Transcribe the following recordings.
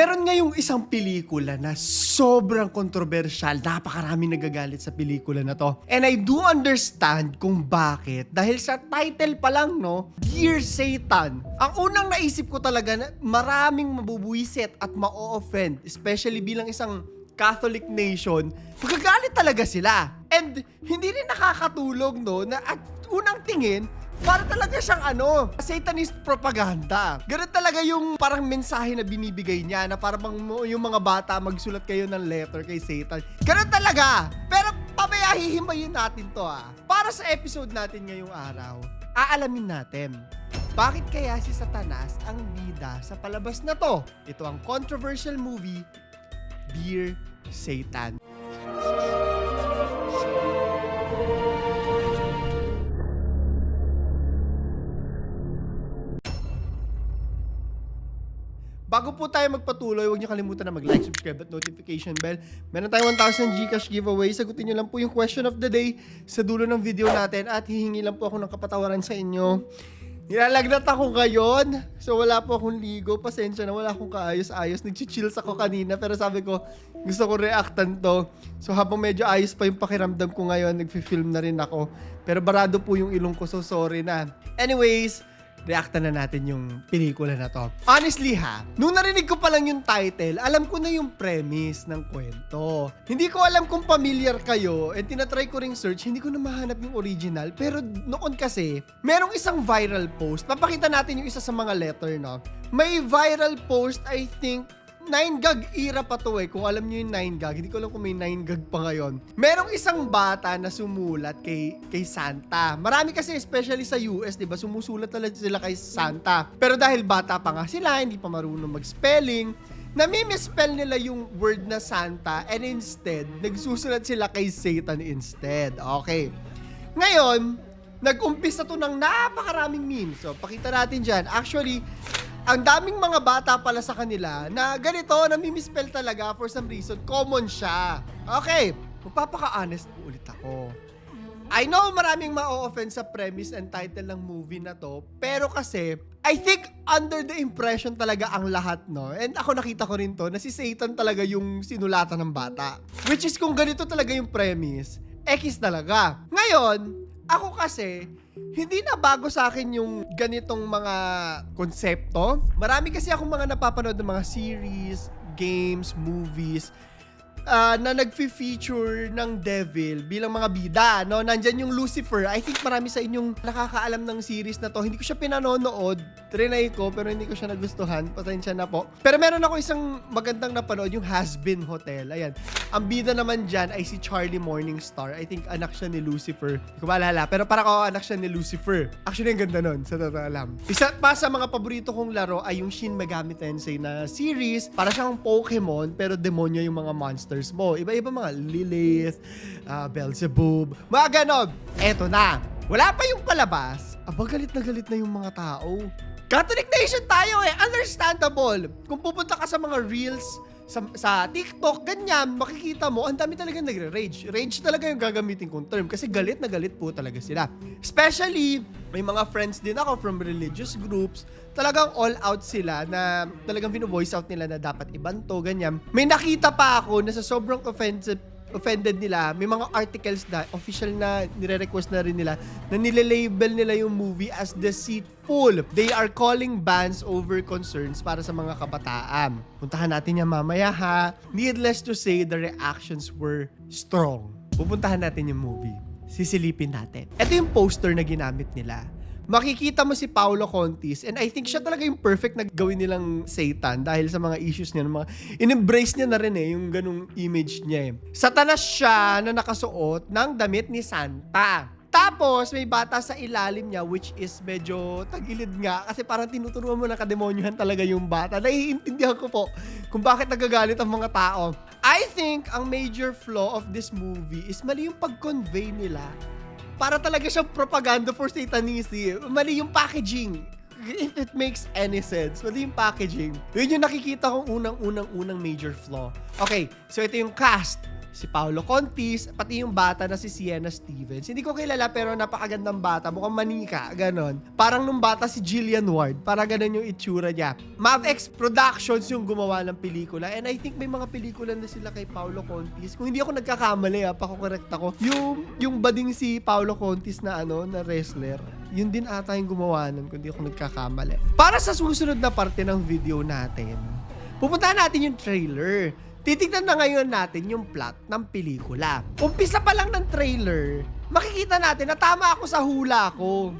Meron ngayong isang pelikula na sobrang kontrobersyal. Napakaraming nagagalit sa pelikula na to. And I do understand kung bakit. Dahil sa title pa lang, no? Dear Satan. Ang unang naisip ko talaga na maraming mabubuisit at ma-offend. Especially bilang isang Catholic nation. Magagalit talaga sila. And hindi rin nakakatulog, no? Na at unang tingin, para talaga siyang ano, satanist propaganda. Ganun talaga yung parang mensahe na binibigay niya na parang yung mga bata magsulat kayo ng letter kay Satan. Ganun talaga. Pero pamaya hihimayin natin to ah. Para sa episode natin ngayong araw, aalamin natin bakit kaya si Satanas ang bida sa palabas na to? Ito ang controversial movie, Dear Satan. Bago po tayo magpatuloy, huwag niyo kalimutan na mag-like, subscribe at notification bell. Meron tayong 1,000 Gcash giveaway. Sagutin niyo lang po yung question of the day sa dulo ng video natin at hihingi lang po ako ng kapatawaran sa inyo. Nilalagnat ako ngayon. So wala po akong ligo. Pasensya na wala akong kaayos-ayos. Nag-chills ako kanina pero sabi ko gusto ko reactan to. So habang medyo ayos pa yung pakiramdam ko ngayon, nagfi-film na rin ako. Pero barado po yung ilong ko so sorry na. Anyways, reactan na natin yung pelikula na to. Honestly ha, nung narinig ko pa lang yung title, alam ko na yung premise ng kwento. Hindi ko alam kung familiar kayo and tinatry ko ring search, hindi ko na mahanap yung original. Pero noon kasi, merong isang viral post. Papakita natin yung isa sa mga letter, no? May viral post, I think, 9 gag era pa to eh. Kung alam niyo yung 9 gag, hindi ko alam kung may 9 gag pa ngayon. Merong isang bata na sumulat kay kay Santa. Marami kasi especially sa US, 'di ba? Sumusulat talaga sila kay Santa. Pero dahil bata pa nga sila, hindi pa marunong mag-spelling, nami-misspell nila yung word na Santa and instead, nagsusulat sila kay Satan instead. Okay. Ngayon, nag-umpisa to ng napakaraming memes. So, pakita natin dyan. Actually, ang daming mga bata pala sa kanila na ganito, nami-misspell talaga for some reason. Common siya. Okay, magpapaka-honest po ulit ako. I know maraming ma-offend sa premise and title ng movie na to, pero kasi, I think under the impression talaga ang lahat, no? And ako nakita ko rin to, na si Satan talaga yung sinulatan ng bata. Which is kung ganito talaga yung premise, X talaga. Ngayon, ako kasi, hindi na bago sa akin yung ganitong mga konsepto. Marami kasi akong mga napapanood ng mga series, games, movies, ah, na nagfi-feature ng devil bilang mga bida, no? Nandyan yung Lucifer. I think marami sa inyong nakakaalam ng series na to. Hindi ko siya pinanonood. Trinay ko, pero hindi ko siya nagustuhan. Pasensya na po. Pero meron ako isang magandang napanood, yung Has-Been Hotel. Ayan. Ang bida naman dyan ay si Charlie Morningstar. I think anak siya ni Lucifer. Hindi ko maalala. Pero para ko anak siya ni Lucifer. Actually, ang ganda nun. Sa totoo alam. Isa pa sa mga paborito kong laro ay yung Shin Megami Tensei na series. Para siyang Pokemon, pero demonyo yung mga monsters mo. Iba-iba mga Lilith, ah, Beelzebub, mga ganon. Eto na. Wala pa yung palabas. Aba, galit na galit na yung mga tao. Catholic Nation tayo eh. Understandable. Kung pupunta ka sa mga reels, sa, sa TikTok, ganyan, makikita mo, ang dami talaga nagre-rage. Rage talaga yung gagamitin kong term kasi galit na galit po talaga sila. Especially, may mga friends din ako from religious groups, talagang all out sila na talagang vino-voice out nila na dapat ibanto, ganyan. May nakita pa ako na sa sobrang offensive offended nila, may mga articles na official na nire-request na rin nila na nile-label nila yung movie as deceitful. They are calling bans over concerns para sa mga kabataan. Puntahan natin yan mamaya ha. Needless to say, the reactions were strong. Pupuntahan natin yung movie. Sisilipin natin. Ito yung poster na ginamit nila makikita mo si Paolo Contis and I think siya talaga yung perfect na gawin nilang Satan dahil sa mga issues niya, mga in-embrace niya na rin eh, yung ganung image niya eh. Satanas siya na nakasuot ng damit ni Santa. Tapos, may bata sa ilalim niya which is medyo tagilid nga kasi parang tinuturuan mo na kademonyohan talaga yung bata. Naiintindihan ko po kung bakit nagagalit ang mga tao. I think ang major flaw of this movie is mali yung pag-convey nila para talaga siyang propaganda for satanism. Mali yung packaging. If it makes any sense. Mali yung packaging. Yun yung nakikita kong unang-unang-unang major flaw. Okay, so ito yung cast. Si Paolo Contis, pati yung bata na si Sienna Stevens. Hindi ko kilala pero napakagandang bata, mukhang manika, ganon. Parang nung bata si Jillian Ward, para ganon yung itsura niya. MavX Productions yung gumawa ng pelikula and I think may mga pelikula na sila kay Paolo Contis. Kung hindi ako nagkakamali, ha, pakukorekt ako. Yung, yung bading si Paolo Contis na ano, na wrestler, yun din ata yung gumawa nun, kung hindi ako nagkakamali. Para sa susunod na parte ng video natin, pupuntahan natin yung trailer. Titignan na ngayon natin yung plot ng pelikula. Umpisa pa lang ng trailer, makikita natin na tama ako sa hula ko.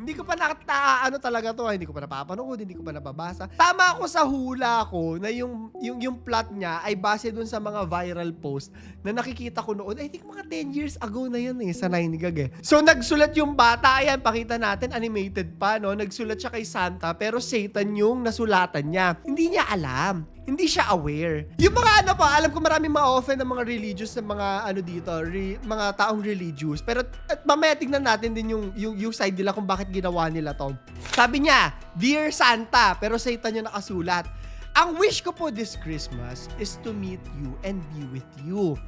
Hindi ko pa nakata ano talaga to, ah, hindi ko pa napapanood, hindi ko pa nababasa. Tama ako sa hula ko na yung yung yung plot niya ay base dun sa mga viral post na nakikita ko noon. I think mga 10 years ago na yun eh, sa 9 gag eh. So nagsulat yung bata, ayan, pakita natin, animated pa, no? Nagsulat siya kay Santa, pero Satan yung nasulatan niya. Hindi niya alam. Hindi siya aware. Yung mga ano pa, alam ko maraming ma-offend ng mga religious na mga ano dito, re- mga taong religious. Pero at mamaya tignan natin din yung, yung, yung side nila kung bakit ginawa nila to. Sabi niya, Dear Santa, pero Satan yung nakasulat. Ang wish ko po this Christmas is to meet you and be with you.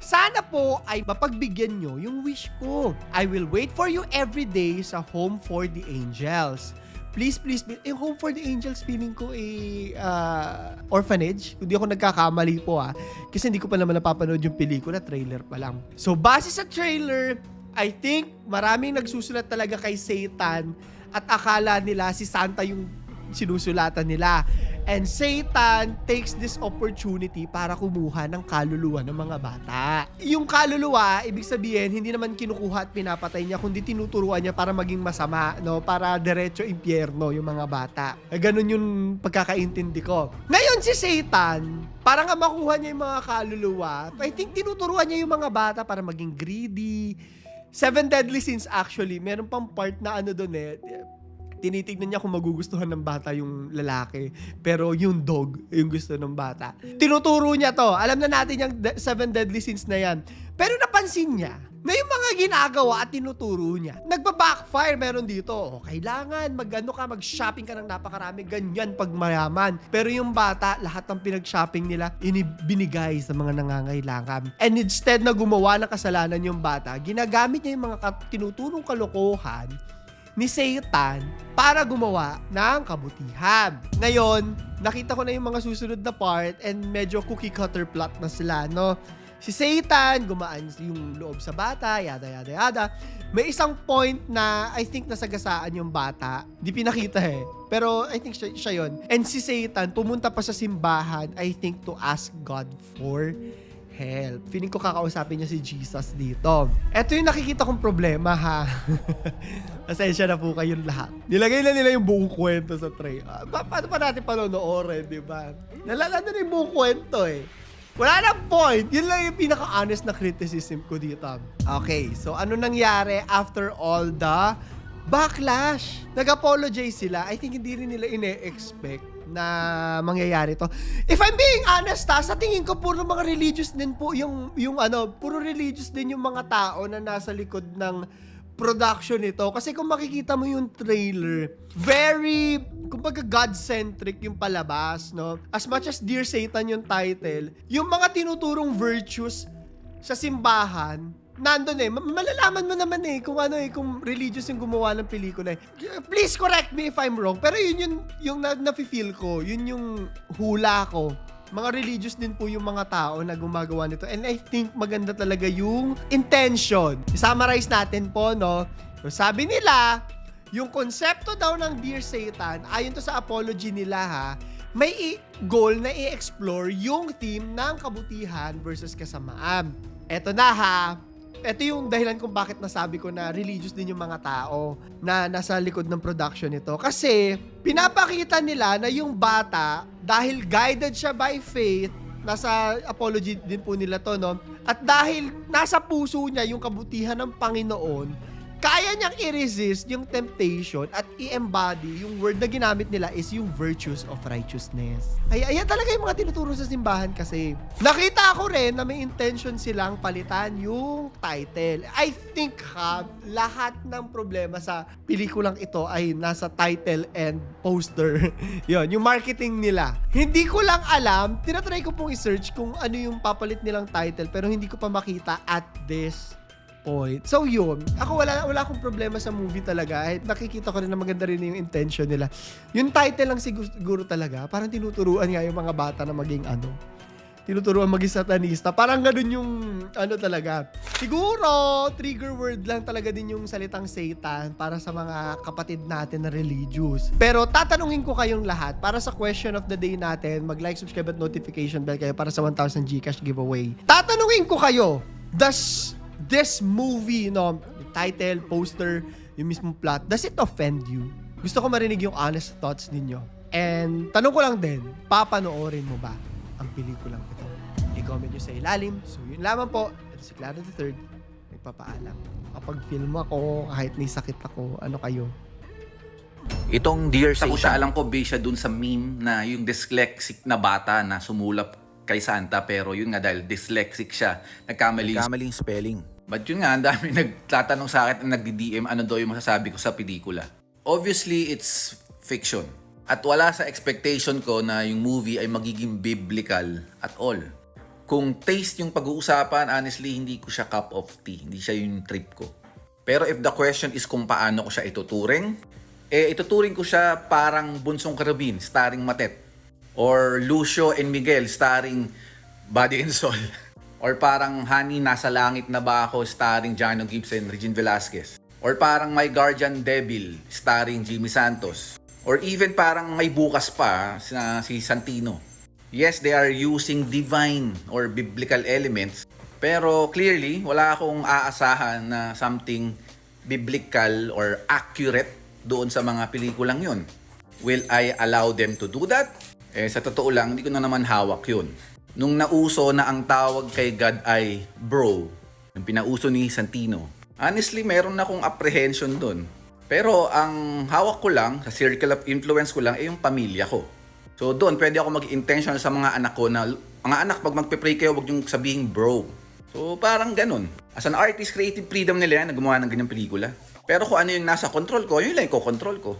Sana po ay mapagbigyan nyo yung wish ko. I will wait for you every day sa Home for the Angels. Please, please, please. Yung Home for the Angels, feeling ko eh, ah, orphanage. Hindi ako nagkakamali po ah. Kasi hindi ko pa naman napapanood yung pelikula, trailer pa lang. So, base sa trailer, I think maraming nagsusulat talaga kay Satan at akala nila si Santa yung sinusulatan nila. And Satan takes this opportunity para kumuha ng kaluluwa ng mga bata. Yung kaluluwa, ibig sabihin, hindi naman kinukuha at pinapatay niya, kundi tinuturuan niya para maging masama, no? Para diretso impyerno yung mga bata. Eh, Ganun yung pagkakaintindi ko. Ngayon si Satan, para nga makuha niya yung mga kaluluwa, I think tinuturuan niya yung mga bata para maging greedy. Seven Deadly Sins actually, meron pang part na ano doon eh, tinitignan niya kung magugustuhan ng bata yung lalaki. Pero yung dog, yung gusto ng bata. Tinuturo niya to. Alam na natin yung seven deadly sins na yan. Pero napansin niya na ginagawa at tinuturo niya, nagba-backfire meron dito. O, kailangan mag-ano ka, mag-shopping ka ng napakarami, ganyan pag mayaman. Pero yung bata, lahat ng pinag-shopping nila, inibinigay sa mga nangangailangan. And instead na gumawa ng kasalanan yung bata, ginagamit niya yung mga tinuturong kalokohan ni Satan para gumawa ng kabutihan. Ngayon, nakita ko na yung mga susunod na part and medyo cookie cutter plot na sila, no? Si Satan, gumaan yung loob sa bata, yada yada yada. May isang point na I think nasagasaan yung bata. Di pinakita eh. Pero I think siya, siya yun. And si Satan, pumunta pa sa simbahan, I think to ask God for help. Feeling ko kakausapin niya si Jesus dito. Ito yung nakikita kong problema ha. Pasensya na po kayong lahat. Nilagay na nila yung buong kwento sa tray. Ah, pa- paano pa natin panonoorin, di ba? Nalala na yung buong kwento eh. Wala na point. Yun lang yung pinaka-honest na criticism ko dito. Okay, so ano nangyari after all the backlash? Nag-apologize sila. I think hindi rin nila ine-expect na mangyayari to. If I'm being honest ha, sa tingin ko puro mga religious din po yung yung ano, puro religious din yung mga tao na nasa likod ng production nito. Kasi kung makikita mo yung trailer, very, kumbaga God-centric yung palabas, no? As much as Dear Satan yung title, yung mga tinuturong virtues sa simbahan, nandun eh. Ma- Malalaman mo naman eh kung ano eh, kung religious yung gumawa ng pelikula eh. Please correct me if I'm wrong. Pero yun yung, yung na, nafe-feel ko. Yun yung hula ko. Mga religious din po yung mga tao na gumagawa nito. And I think maganda talaga yung intention. I-summarize natin po, no? So, sabi nila, yung konsepto daw ng Dear Satan, ayon to sa apology nila ha, may i- goal na i-explore yung theme ng kabutihan versus kasamaan. Eto na ha, ito yung dahilan kung bakit nasabi ko na religious din yung mga tao na nasa likod ng production nito. Kasi pinapakita nila na yung bata, dahil guided siya by faith, nasa apology din po nila to, no? At dahil nasa puso niya yung kabutihan ng Panginoon, kaya niyang i-resist yung temptation at i-embody yung word na ginamit nila is yung virtues of righteousness. Ay, ayan talaga yung mga tinuturo sa simbahan kasi nakita ko rin na may intention silang palitan yung title. I think ha, lahat ng problema sa pelikulang ito ay nasa title and poster. Yon, yung marketing nila. Hindi ko lang alam, tinatry ko pong i-search kung ano yung papalit nilang title pero hindi ko pa makita at this point. So yun, ako wala wala akong problema sa movie talaga. Eh, nakikita ko rin na maganda rin yung intention nila. Yung title lang sigu- siguro talaga, parang tinuturuan nga yung mga bata na maging ano, tinuturuan maging satanista. Parang ganun yung ano talaga. Siguro, trigger word lang talaga din yung salitang Satan para sa mga kapatid natin na religious. Pero tatanungin ko kayong lahat para sa question of the day natin, mag-like, subscribe at notification bell kayo para sa 1,000 Gcash giveaway. Tatanungin ko kayo, does this movie, no, yung title, poster, yung mismong plot, does it offend you? Gusto ko marinig yung honest thoughts ninyo. And tanong ko lang din, papanoorin mo ba ang pelikulang ito? I-comment nyo sa ilalim. So yun lamang po. Ito si Clara the Third. Nagpapaalam. Kapag film ako, kahit may sakit ako, ano kayo? Itong Dear Sa Satan. siya, alam ko, based siya dun sa meme na yung dyslexic na bata na sumulap kay Santa pero yun nga dahil dyslexic siya, nagkamali. Kamaling spelling. But yun nga, ang dami nagtatanong sa akin at nagdi-DM ano daw yung masasabi ko sa pelikula. Obviously, it's fiction. At wala sa expectation ko na yung movie ay magiging biblical at all. Kung taste yung pag-uusapan, honestly, hindi ko siya cup of tea. Hindi siya yung trip ko. Pero if the question is kung paano ko siya ituturing, eh ituturing ko siya parang Bunsong Carabin starring Matet. Or Lucio and Miguel starring Body and Soul. Or parang Honey, Nasa Langit na ba ako starring Jano Gibson, Regine Velasquez. Or parang My Guardian Devil starring Jimmy Santos. Or even parang may bukas pa na si Santino. Yes, they are using divine or biblical elements. Pero clearly, wala akong aasahan na something biblical or accurate doon sa mga pelikulang yun. Will I allow them to do that? Eh, sa totoo lang, hindi ko na naman hawak yun. Nung nauso na ang tawag kay God ay bro, yung pinauso ni Santino, honestly, meron na akong apprehension doon. Pero ang hawak ko lang, sa circle of influence ko lang, ay yung pamilya ko. So doon, pwede ako mag-intentional sa mga anak ko na, mga anak, pag magpe-pray kayo, huwag yung sabihin bro. So parang ganun. As an artist, creative freedom nila yan na gumawa ng ganyang pelikula. Pero kung ano yung nasa control ko, yun lang yung control ko.